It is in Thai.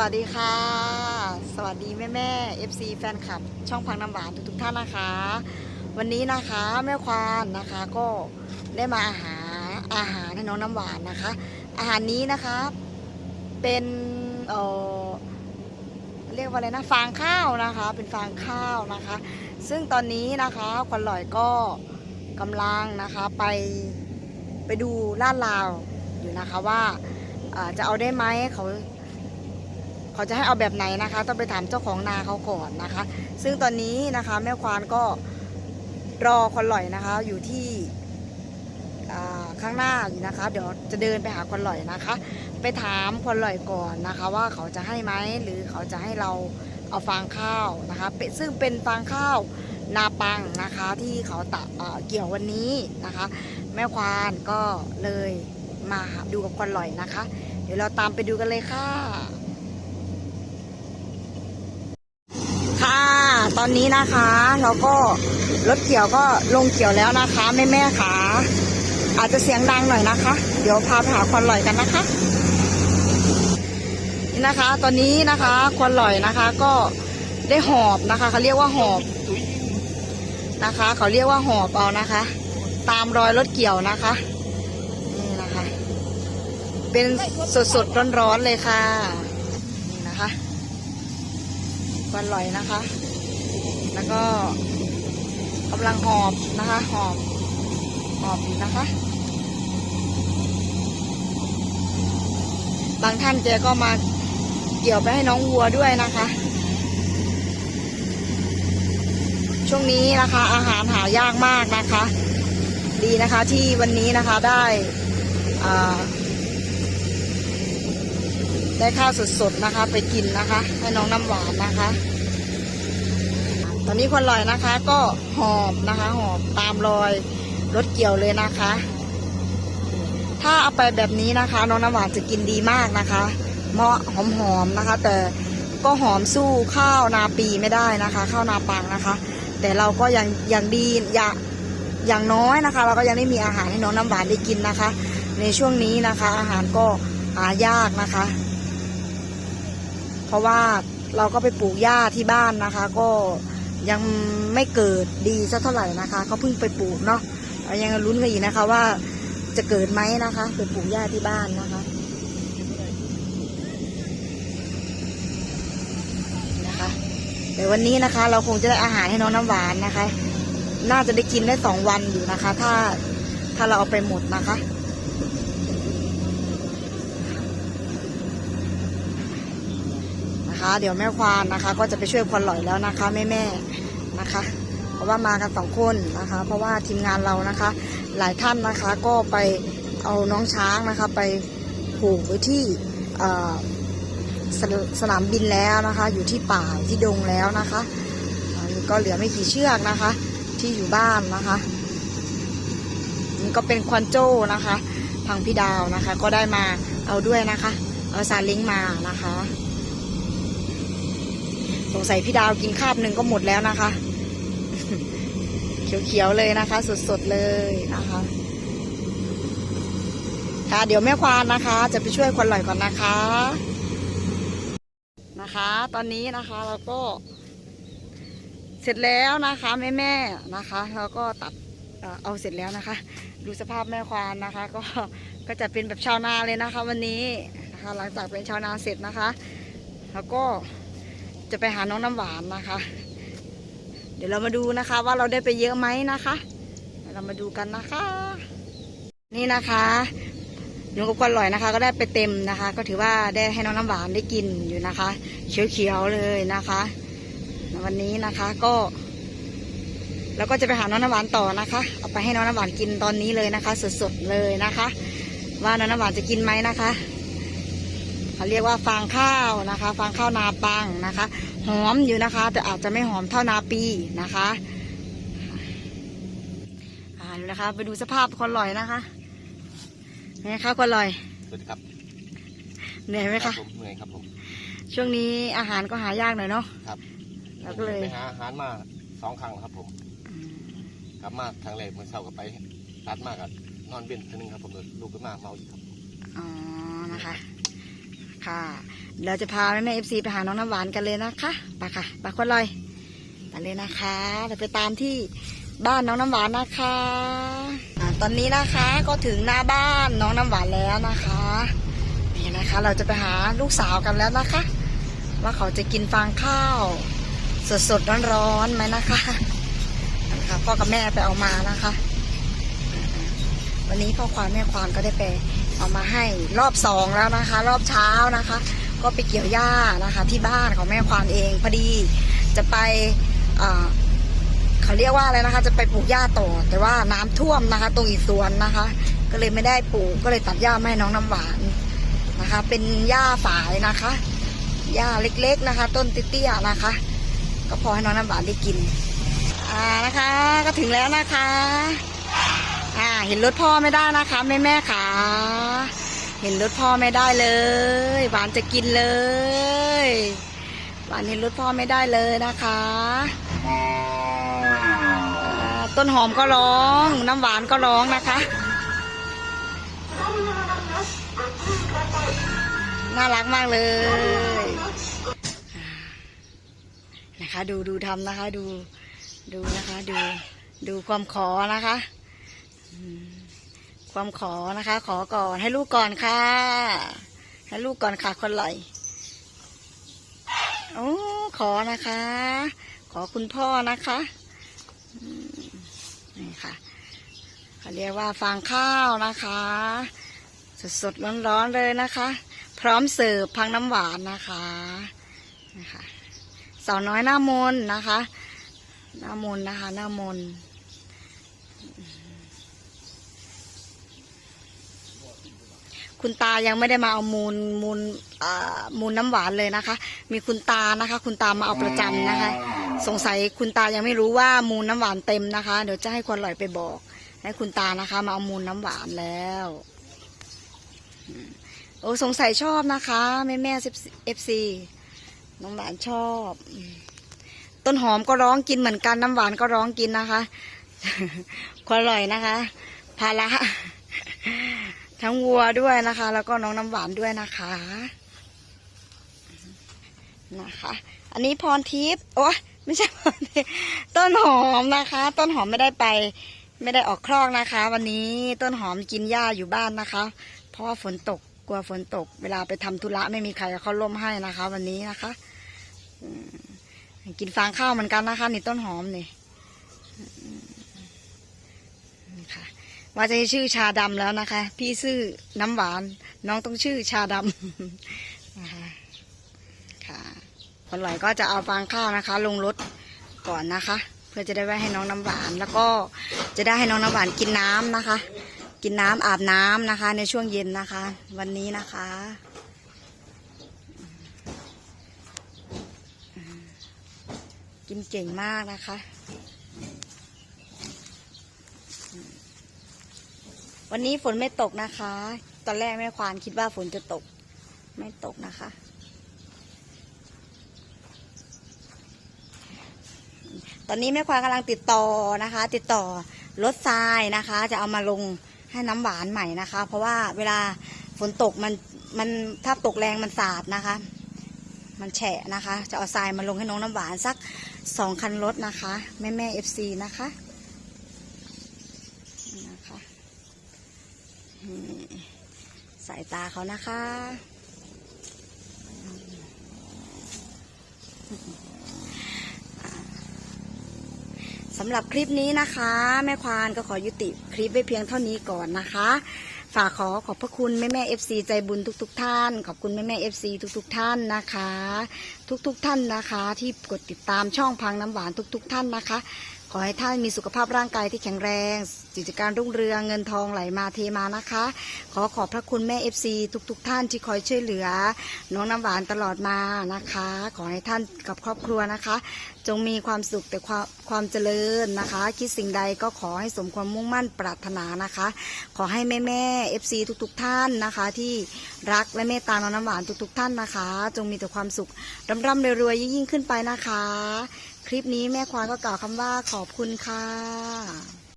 วัสดีค่ะ สวัสดีแม่แม่ FC แฟนคลับ ช่องพังน้ำหวานทุกๆท่านนะคะ วันนี้นะคะแม่ควานนะคะก็ได้มาอาหารอาหารให้น้องน้ำหวานนะคะ อาหารนี้นะคะเป็นเออเรียกว่าอะไรนะฟางข้าวนะคะ เป็นฟางข้าวนะคะ ซึ่งตอนนี้นะคะควันลอยก็กำลังนะคะไปไปดูลาดราวอยู่นะคะว่าจะเอาได้ไหมเขา เขาจะให้เอาแบบไหนนะคะ ต้องไปถามเจ้าของนาเขาก่อนนะคะ ซึ่งตอนนี้นะคะแม่ควานก็รอคนหล่อยนะคะ อยู่ที่ข้างหน้าอยู่นะคะ เดี๋ยวจะเดินไปหาคนหล่อยนะคะ ไปถามคนหล่อยก่อนนะคะ ว่าเขาจะให้ไหมหรือเขาจะให้เราเอาฟางข้าวนะคะซึ่งเป็นฟางข้าวนาปังนะคะที่เขาตะเเกี่ยววันนี้นะคะ แม่ควานก็เลยมาดูกับคนหล่อยนะคะ เดี๋ยวเราตามไปดูกันเลยค่ะ ค่ะ ตอนนี้นะคะเราก็รถเกี่ยวก็ลงเกี่ยวแล้วนะคะแม่แม่ๆค่ะอาจจะเสียงดังหน่อยนะคะ เดี๋ยวพาไปหาควันลอยกันนะคะนี่นะคะ ตอนนี้นะคะควันลอยนะคะ ก็ได้หอบนะคะเขาเรียกว่าหอบนะคะ เขาเรียกว่าหอบเอานะคะ ตามรอยรถเกี่ยวนะคะนี่นะคะ เป็นสดสดร้อนๆเลยค่ะนี่นะคะควันลอยนะคะ แล้วก็กำลังหอบนะคะหอบหอบอยู่นะคะ บางท่านแกก็มาเกี่ยวไปให้น้องวัวด้วยนะคะ ช่วงนี้นะคะ อาหารหายากมากนะคะ ดีนะคะที่วันนี้นะคะได้ได้ข้าวสดๆนะคะ ไปกินนะคะ ให้น้องน้ำหวานนะคะ ตอนนี้คนลอยนะคะ ก็หอบนะคะหอบตามรอยรถเกี่ยวเลยนะคะ ถ้าเอาไปแบบนี้นะคะ น้องน้ำหวานจะกินดีมากนะคะ เหมาะหอมๆนะคะ แต่ก็หอมสู้ข้าวนาปีไม่ได้นะคะ ข้าวนาปังนะคะ แต่เราก็ยังยังดีอย่างอย่างน้อยนะคะ เราก็ยังได้มีอาหารให้น้องน้ำหวานได้กินนะคะ ในช่วงนี้นะคะ อาหารก็หายากนะคะ เพราะว่าเราก็ไปปลูกหญ้าที่บ้านนะคะ ก็ ยังไม่เกิดดีสักเท่าไหร่นะคะเขาเพิ่งไปปลูกเนาะยังลุ้นกันอยู่นะคะว่าจะเกิดไหมนะคะไปปลูกหญ้าที่บ้านนะคะนะคะเดี๋ยววันนี้นะคะ เราคงจะได้อาหารให้น้องน้ำหวานนะคะ น่าจะได้กินได้สองวันอยู่นะคะ ถ้าถ้าเราเอาไปหมดนะคะนะคะ เดี๋ยวแม่ควานนะคะ ก็จะไปช่วยควนหลอยแล้วนะคะแม่แม่ นะคะ เพราะว่ามากันสองคนนะคะ เพราะว่าทีมงานเรานะคะ หลายท่านนะคะก็ไปเอาน้องช้างนะคะไปผูกไว้ที่สนสนามบินแล้วนะคะ อยู่ที่ป่าที่ดงแล้วนะคะก็เหลือไม่กี่เชือกนะคะ ที่อยู่บ้านนะคะนี่ก็เป็นควันโจ้นะคะทางพี่ดาวนะคะ ก็ได้มาเอาด้วยนะคะ เอาซาเล้งมานะคะ สงสัยพี่ดาวกินคาบหนึ่งก็หมดแล้วนะคะ เขียวๆเลยนะคะ สดๆเลยนะคะค่ะเดี๋ยวแม่ควานนะคะ จะไปช่วยคนหล่อยก่อนนะคะนะคะ ตอนนี้นะคะเราก็ เสร็จแล้วนะคะแม่แม่ๆนะคะเราก็ตัดเอ่อเอาเสร็จแล้วนะคะ ดูสภาพแม่ควานนะคะ ก็ก็จะเป็นแบบชาวนาเลยนะคะ วันนี้นะคะ หลังจากเป็นชาวนาเสร็จนะคะ แล้วก็จะไปหาน้องน้ำหวานนะคะ เดี๋ยวเรามาดูนะคะ ว่าเราได้ไปเยอะไหมนะคะเรามาดูกันนะคะ นี่นะคะหนูกับควันลอยนะคะ ก็ได้ไปเต็มนะคะ ก็ถือว่าได้ให้น้องน้ำหวานได้กินอยู่นะคะ เขียวๆเลยนะคะ วันนี้นะคะก็เราก็จะไปหาน้องน้ำหวานต่อนะคะ เอาไปให้น้องน้ำหวานกินตอนนี้เลยนะคะ สดๆเลยนะคะ ว่าน้องน้ำหวานจะกินไหมนะคะเขาเรียกว่าฟางข้าวนะคะ ฟางข้าวนาปังนะคะ หอมอยู่นะคะ แต่อาจจะไม่หอมเท่านาปีนะคะอ่าดูนะคะ ไปดูสภาพคนลอยนะคะไงคะคนลอยสวัสดีครับเหนื่อยไหมครัคะบผมเหนื่อยครับผมช่วงนี้อาหารก็หายากหน่อยเนาะครับเราก็เลยไปหาอาหารมาสองครั้งแล้วครับผมกลับมาทางแรกเมื่อเช้ากับไปตัดมากกับนอนเว้นทีนึงครับผมเดี๋ยวลูกขึ้นมาเมาอีกครับอ๋อนะคะ ค่ะ เราจะพาแม่แม่เอฟซีไปหาน้องน้ำหวานกันเลยนะคะไปค่ะไปคนลอยไปเลยนะคะเราไปตามที่บ้านน้องน้ำหวานนะคะอ่าตอนนี้นะคะก็ถึงหน้าบ้านน้องน้ำหวานแล้วนะคะ นี่นะคะเราจะไปหาลูกสาวกันแล้วนะคะ ว่าเขาจะกินฟางข้าว สดสดร้อนร้อนๆไหมนะคะนะคะพ่อกับแม่ไปเอามานะคะ วันนี้พ่อควานแม่ควานก็ได้ไป เอามาให้รอบสองแล้วนะคะ รอบเช้านะคะ ก็ไปเกี่ยวหญ้านะคะ ที่บ้านของแม่ควานเองพอดีจะไปเขาเรียกว่าอะไรนะคะ จะไปปลูกหญ้าต่อ แต่ว่าน้ำท่วมนะคะ ตรงอีกสวนนะคะ ก็เลยไม่ได้ปลูกก็เลยตัดหญ้ามาให้น้องน้ำหวานนะคะ เป็นหญ้าฝายนะคะหญ้าเล็กๆนะคะ ต้นเตี้ยๆนะคะ ก็พอให้น้องน้ำหวานได้กินอ่านะคะก็ถึงแล้วนะคะ อ่าเห็นรถพ่อไม่ได้นะคะแม่แม่ขา เห็นรถพ่อไม่ได้เลยหวานจะกินเลยหวานเห็นรถพ่อไม่ได้เลยนะคะต้นหอมก็ร้อง น้ำหวานก็ร้องนะคะ น่ารักมากเลยนะคะ ดูดูทำนะคะ ดูดูนะคะ ดูดูความขอนะคะ อืม ความขอนะคะ ขอก่อนให้ลูกก่อนค่ะ ให้ลูกก่อนค่ะคนไหลโอ้ขอนะคะ ขอคุณพ่อนะคะนี่ค่ะเขาเรียกว่าฟางข้าวนะคะ สดๆร้อนๆเลยนะคะ พร้อมเสิร์ฟพังน้ำหวานนะคะนะคะสาวน้อยหน้ามนนะคะ หน้ามนนะคะ หน้ามน คุณตายังไม่ได้มาเอามูลมูลมูลน้ำหวานเลยนะคะ มีคุณตานะคะ คุณตามาเอาประจำนะคะ สงสัยคุณตายังไม่รู้ว่ามูลน้ำหวานเต็มนะคะ เดี๋ยวจะให้คนลอยไปบอก ให้คุณตานะคะ มาเอามูลน้ำหวานแล้วโอ้สงสัยชอบนะคะแม่แม่เอฟซีน้องหวานชอบ ต้นหอมก็ร้องกินเหมือนกันน้ำหวานก็ร้องกินนะคะ ควอร่อยนะคะ ภาระ ทั้งวัวด้วยนะคะ แล้วก็น้องน้ำหวานด้วยนะคะนะคะ อันนี้พรทิพย์โอ้ไม่ใช่พรทิพย์ต้นหอมนะคะ ต้นหอมไม่ได้ไป ไม่ได้ออกคลอกนะคะ วันนี้ต้นหอมกินหญ้าอยู่บ้านนะคะ เพราะว่าฝนตกกลัวฝนตก เวลาไปทำธุระไม่มีใครเขาล่มให้นะคะ วันนี้นะคะอกินฟางข้าวเหมือนกันนะคะนี่ต้นหอมนี่อืมนี่ค่ะ ว่าจะชื่อชาดำแล้วนะคะ พี่ชื่อน้ำหวาน น้องต้องชื่อชาดำนะคะค่ะคนไหลก็จะเอาฟางข้าวนะคะ ลงรถก่อนนะคะ เพื่อจะได้ไว้ให้น้องน้ำหวาน แล้วก็จะได้ให้น้องน้ำหวานกินน้ำนะคะ กินน้ำอาบน้ำนะคะ ในช่วงเย็นนะคะ วันนี้นะคะกินเก่งมากนะคะอืม วันนี้ฝนไม่ตกนะคะ ตอนแรกแม่ควานคิดว่าฝนจะตก ไม่ตกนะคะ ตอนนี้แม่ควานกำลังติดต่อนะคะ ติดต่อรถทรายนะคะ จะเอามาลงให้น้ำหวานใหม่นะคะ เพราะว่าเวลาฝนตกมันมันถ้าตกแรงมันสาดนะคะ มันแฉะนะคะ จะเอาทรายมาลงให้น้องน้ำหวานสักสองคันรถนะคะ แม่แม่เอฟซีนะคะนะคะนี่ สายตาเขานะคะ สำหรับคลิปนี้นะคะ แม่ควานก็ขอยุติคลิปไว้เพียงเท่านี้ก่อนนะคะ ฝากขอขอบพระคุณแม่แม่เอฟซีใจบุญทุกๆท่าน ขอบคุณแม่แม่เอฟซีทุกๆ ท่านนะคะ ทุกๆท่านนะคะ ที่กดติดตามช่องพังน้ำหวานทุก ๆ ท่านนะคะ อให้ท่านมีสุขภาพร่างกายที่แข็งแรง กิจการรุ่งเรืองเงินทองไหลมาเทมานะคะ ขอขอบพระคุณแม่เอฟซีทุกๆท่านที่คอยช่วยเหลือ น้องน้ำหวานตลอดมานะคะ ขอให้ท่านกับครอบครัวนะคะ จงมีความสุขแต่ความความเจริญนะคะ คิดสิ่งใดก็ขอให้สมความมุ่งมั่นปรารถนานะคะ ขอให้แม่แม่เอฟซีทุกๆท่านนะคะ ที่รักและเมตตาน้องน้ำหวานทุกๆท่านนะคะ จงมีแต่ความสุขร่ำร่ำรวยๆยิ่งขึ้นไปนะคะ คลิปนี้แม่ควายก็กล่าวคำว่าขอบคุณค่ะ